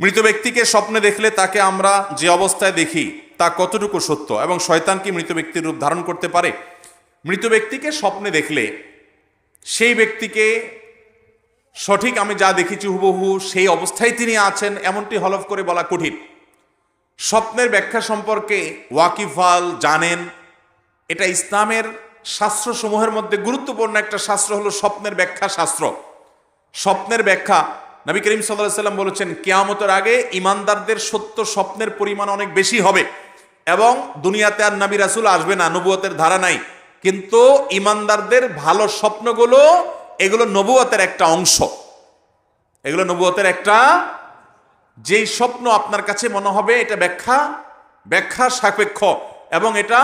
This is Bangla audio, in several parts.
মৃত ব্যক্তিকে স্বপ্নে দেখলে তাকে আমরা যে অবস্থায় দেখি, তা কতটুকু সত্য এবং শয়তান কি মৃত ব্যক্তির রূপ ধারণ করতে পারে? মৃত ব্যক্তিকে স্বপ্নে দেখলে, সেই ব্যক্তিকে সঠিক আমি যা দেখেছি হুবহু, সেই অবস্থায় তিনি আছেন, এমনটি হলফ করে বলা কঠিন। স্বপ্নের ব্যাখ্যা সম্পর্কে ওয়াকিফাল জানেন, এটা ইসলামের শাস্ত্রসমূহের মধ্যে গুরুত্বপূর্ণ একটা শাস্ত্র হলো স্বপ্নের ব্যাখ্যা শাস্ত্র। স্বপ্নের ব্যাখ্যা নবী করিম সাল্লাহ সাল্লাম বলেছেন, কেয়ামতের আগে ইমানদারদের সত্য স্বপ্নের পরিমাণ অনেক বেশি হবে এবং দুনিয়াতে আর নবী রাসুল আসবে না, নবুয়তের ধারা নাই। কিন্তু ইমানদারদের ভালো স্বপ্নগুলো, এগুলো নবুয়তের একটা অংশ। এগুলো নবুয়তের একটা, যেই স্বপ্ন আপনার কাছে মনে হবে, এটা ব্যাখ্যা ব্যাখ্যা সাপেক্ষ এবং এটা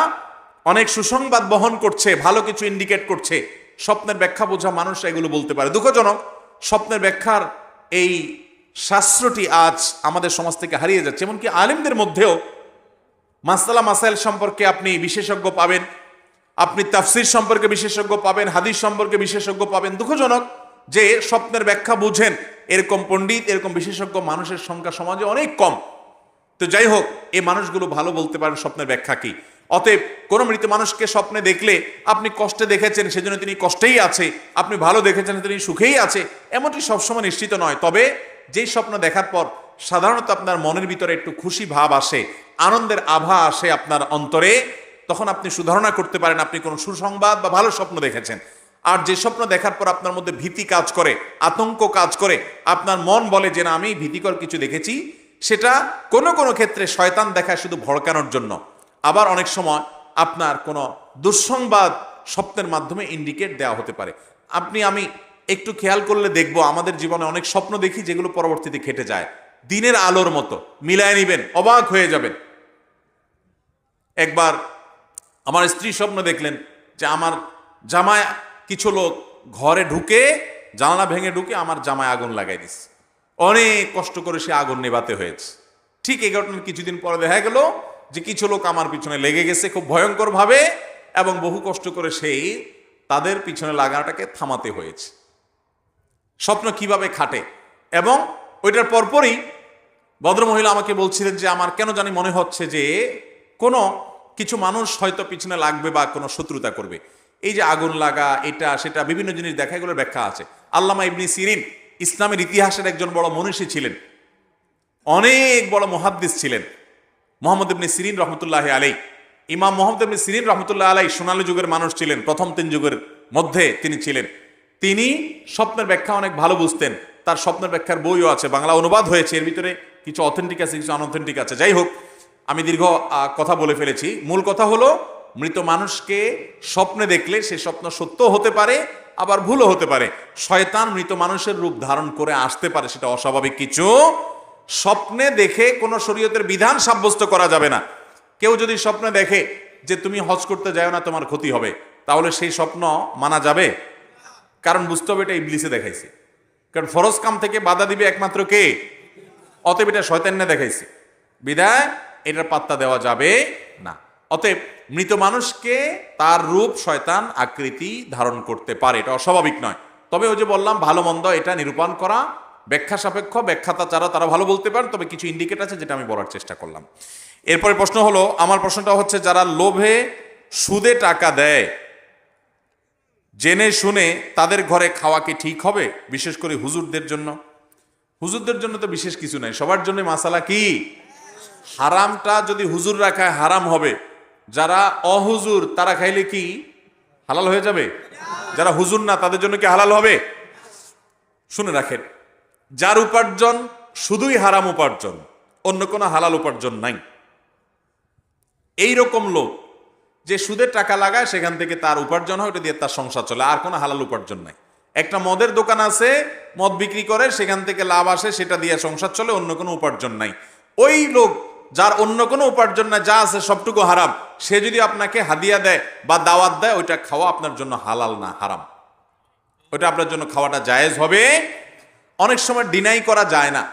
অনেক সুসংবাদ বহন করছে, ভালো কিছু ইন্ডিকেট করছে। স্বপ্নের ব্যাখ্যা বোঝা মানুষ এগুলো বলতে পারে। দুঃখজনক, স্বপ্নের ব্যাখ্যার এই শাস্ত্রটি আজ আমাদের সমাজ থেকে হারিয়ে যাচ্ছে। এমনকি আলিমদের মধ্যেও মাসালা মাসাইল সম্পর্কে আপনি বিশেষজ্ঞ পাবেন, আপনি তাফসির সম্পর্কে বিশেষজ্ঞ পাবেন, হাদিস সম্পর্কে বিশেষজ্ঞ পাবেন। দুঃখজনক যে স্বপ্নের ব্যাখ্যা বুঝেন, এরকম পণ্ডিত, এরকম বিশেষজ্ঞ মানুষের সংখ্যা সমাজে অনেক কম। তো যাই হোক, এই মানুষগুলো ভালো বলতে পারেন স্বপ্নের ব্যাখ্যা কি? অতএব কোন মৃত মানুষকে স্বপ্নে দেখলে আপনি কষ্টে দেখেছেন, সেজন্য তিনি কষ্টেই আছে। আপনি ভালো দেখেছেন, তিনি সুখেই আছে। এমনটি সবসময় নিশ্চিত নয়। তবে যেই স্বপ্ন দেখার পর সাধারণত আপনার মনের ভিতরে একটু খুশি ভাব আসে, আনন্দের আভা আসে আপনার অন্তরে, তখন আপনি সুধারণা করতে পারেন, আপনি কোনো সুসংবাদ বা ভালো স্বপ্ন দেখেছেন। আর যে স্বপ্ন দেখার পর আপনার মধ্যে ভীতি কাজ করে, আতঙ্ক কাজ করে, আপনার মন বলে যে না, আমি ভীতিকর কিছু দেখেছি, সেটা কোনো কোনো ক্ষেত্রে শয়তান দেখায় শুধু ভড়কানোর জন্য। আবার অনেক সময় আপনার কোনো দুঃসংবাদ স্বপ্নের মাধ্যমে ইন্ডিকেট দেওয়া হতে পারে। আপনি, আমি একটু খেয়াল করলে দেখব, আমাদের জীবনে অনেক স্বপ্ন দেখি যেগুলো পরবর্তীতে খেটে যায়। দিনের আলোর মতো, মিলায় নিবেন, অবাক হয়ে যাবেন। একবার আমার স্ত্রী স্বপ্ন দেখলেন যে আমার জামায় কিছু লোক ঘরে ঢুকে, জানলা ভেঙে ঢুকে আমার জামায় আগুন লাগাই দিস অনেক কষ্ট করে সে আগুন নেভাতে হয়েছে। ঠিক এই ঘটনার কিছুদিন পরে দেখা গেল যে কিছু লোক আমার পিছনে লেগে গেছে খুব ভয়ঙ্কর ভাবে এবং বহু কষ্ট করে সেই তাদের পিছনে লাগানোটাকে থামাতে হয়েছে। স্বপ্ন কীভাবে খাটে? এবং ওইটার পরপরই ভদ্রমহিলা আমাকে বলছিলেন যে, আমার কেন জানি মনে হচ্ছে যে কোনো কিছু মানুষ হয়তো পিছনে লাগবে বা কোনো শত্রুতা করবে। এই যে আগুন লাগা, এটা, সেটা বিভিন্ন জিনিস দেখা এগুলোর ব্যাখ্যা আছে। আল্লামা ইবনি সিরিন ইসলামের ইতিহাসের একজন বড় মনীষী ছিলেন। অনেক বড় মহাদ্দিস ছিলেন। মোহাম্মদ ইবনি সিরিন রহমতুল্লাহ আলাই ইমাম মোহাম্মদ ইবনি সিরিন রহমতুল্লাহ আলাই সোনালী যুগের মানুষ ছিলেন, প্রথম তিন যুগের মধ্যে তিনি ছিলেন। তিনি স্বপ্নের ব্যাখ্যা অনেক ভালো বুঝতেন, তার স্বপ্নের ব্যাখ্যার বইও আছে, বাংলা অনুবাদ হয়েছে, এর ভিতরে কিছু অথেন্টিক আছে, কিছু আনঅথেন্টিক আছে। যাই হোক, আমি দীর্ঘ কথা বলে ফেলেছি। মূল কথা হলো, মৃত মানুষকে স্বপ্নে দেখলে সে স্বপ্ন সত্য হতে পারে, আবার ভুলও হতে পারে। শয়তান মৃত মানুষের রূপ ধারণ করে আসতে পারে, সেটা অস্বাভাবিক কিছু স্বপ্নে দেখে কোনো শরীয়তের বিধান সাব্যস্ত করা যাবে না। কেউ যদি স্বপ্নে দেখে যে তুমি হজ করতে যাও না, তোমার ক্ষতি হবে, তাহলে সেই স্বপ্ন মানা যাবে? কারণ বুঝতে হবে এটা ইবলিসে দেখাইছে। কারণ ফরজ কাম থেকে বাধা দিবে একমাত্র কে? অতএব এটা শয়তান্নে দেখাইছে। বিদায়, এটার পাত্তা দেওয়া যাবে না। অতএব মৃত মানুষকে তার রূপ শয়তান আকৃতি ধারণ করতে পারে, এটা অস্বাভাবিক নয়। তবে ওই যে বললাম, ভালো মন্দ এটা নিরূপণ করা ব্যাখ্যা সাপেক্ষ, ব্যাখ্যাতা যারা তারা ভালো বলতে পারেন, তবে কিছু ইন্ডিকেট আছে যেটা আমি বলার চেষ্টা করলাম। এরপরে প্রশ্ন হলো, আমার প্রশ্নটা হচ্ছে, যারা লোভে সুদে টাকা দেয়, জেনে শুনে তাদের ঘরে খাওয়া কি ঠিক হবে? বিশেষ করে হুজুরদের জন্য। হুজুরদের জন্য তো বিশেষ কিছু নাই। সবার জন্য মাসালা কি? হারামটা যদি হুজুর রাখায় হারাম হবে। যারা অহুজুর, তারা খাইলে কি? হালাল হয়ে যাবে? যারা হুজুর না, তাদের জন্য কি হালাল হবে? শুনে রাখেন। যার উপার্জন শুধুই হারাম উপার্জন, অন্য কোনো হালাল উপার্জন নাই। এই রকম লোক যে সুদের টাকা লাগায়, সেখান থেকে তার উপার্জন হয়, ওটা দিয়ে তার সংসার চলে, আর কোনো হালাল উপার্জন নাই। একটা মদের দোকান আছে, মদ বিক্রি করে, সেখান থেকে লাভ আসে, সেটা দিয়ে সংসার চলে, অন্য কোনো উপার্জন নাই। ওই লোক যার অন্য কোনো উপার্জন নাই, যা আছে সবটুকু হারাম, সে যদি আপনাকে হাদিয়া দেয় বা দাওয়াত দেয়, ওইটা খাওয়া আপনার জন্য হালাল না, হারাম। ওটা আপনার জন্য খাওয়াটা জায়েজ হবে। অনেক সময় ডিনাই করা যায় না।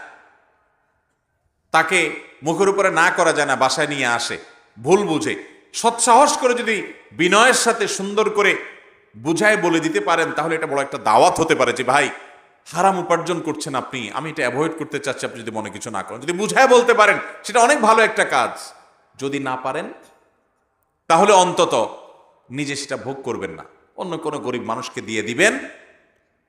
তাকে মুখের উপরে না করা যায় না, বাসায় নিয়ে আসে, ভুল বুঝে। সৎসাহস করে যদি বিনয়ের সাথে সুন্দর করে বুঝায় বলে দিতে পারেন, তাহলে এটা বড় একটা দাওয়াত হতে পারে যে, ভাই, হারাম উপার্জন করছেন আপনি, আমি এটা অ্যাভয়েড করতে চাচ্ছি, আপনি যদি মনে কিছু না করেন। যদি বুঝায় বলতে পারেন, সেটা অনেক ভালো একটা কাজ। যদি না পারেন, তাহলে অন্তত নিজে সেটা ভোগ করবেন না। অন্য কোনো গরিব মানুষকে দিয়ে দিবেন,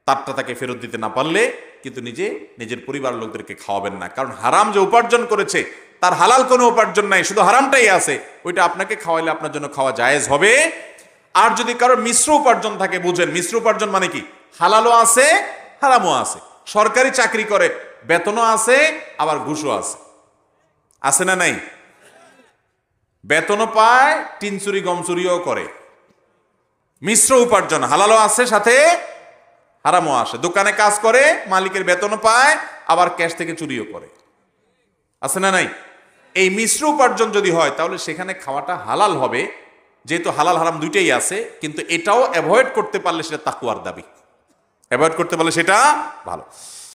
তারটা তাকে ফেরত দিতে না পারলে কিন্তু নিজে নিজের পরিবার লোকদেরকে খাওয়াবেন না। কারণ হারাম যে উপার্জন করেছে, তার হালাল কোনো উপার্জন নাই, শুধু হারামটাই আছে। ওইটা আপনাকে খাওয়াইলে আপনার জন্য খাওয়া জায়েজ হবে। আর যদি কারোর মিশ্র উপার্জন থাকে, বুঝেন, মিশ্র উপার্জন মানে কি? হালালও আছে, হারামও আছে। সরকারি চাকরি করে, বেতনও আছে, আবার ঘুষও আছে। আছে না নাই? বেতনও পায় টিনচুরি গমচুরিও করে। মিশ্র উপার্জন, হালালও আছে, সাথে হারামও আসে। দোকানে কাজ করে, মালিকের বেতনও পায়, আবার ক্যাশ থেকে চুরিও করে। আছে না নাই? এই মিশ্র উপার্জন যদি হয়, তাহলে সেখানে খাওয়াটা হালাল হবে। যেহেতু হালাল হারাম দুইটাই আছে, কিন্তু এটাও অ্যাভয়েড করতে পারলে সেটা তাকুয়ার দাবি। অ্যাভয়েড করতে পারলে সেটা ভালো।